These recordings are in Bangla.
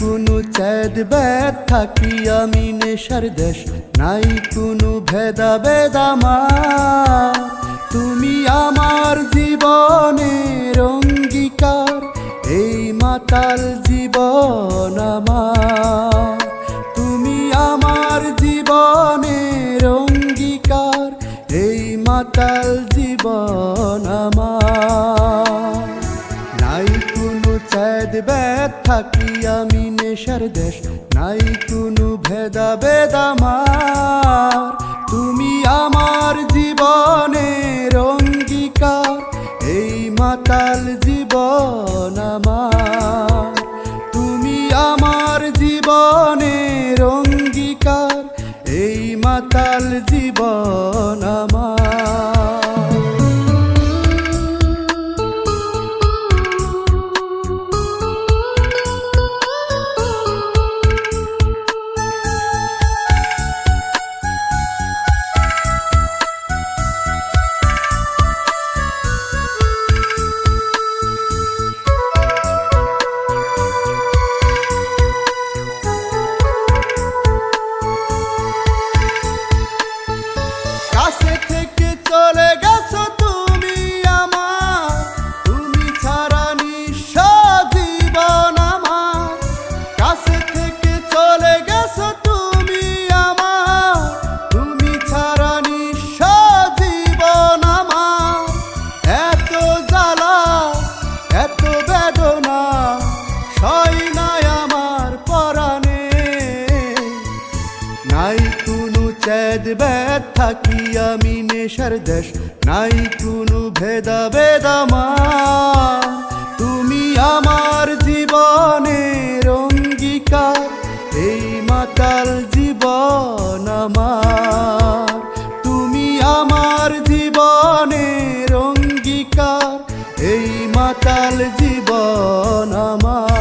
কোনো চ্যাদ ব্যাদ থাকি আমি নেশার দেশ। নাই কোনো ভেদা বেদামার তুমি আমার জীবনের অঙ্গীকার, এই মাতাল জীবন আমার। তুমি আমার জীবনের অঙ্গীকার, এই মাতাল জীবন আমার। কোনো ব্যাগ থাকি আমি নেশার দেশ? নাই কোনো ভেদা বেদামার তুমি আমার কোনো চ্যাদ ব্যাদ থাকি আমি নেশার দেশ? নাই কোনো ভেদা বেদামা তুমি আমার জীবনের অঙ্গীকার, এই মাতাল জীবন আমার। তুমি আমার জীবনের অঙ্গীকার, এই মাতাল জীবন আমার।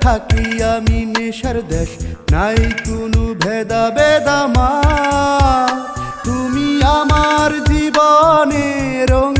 থাকি আমি নেশার দেশ। নাই কোনো ভেদা বেদামা তুমি আমার জীবনের অঙ্গীকার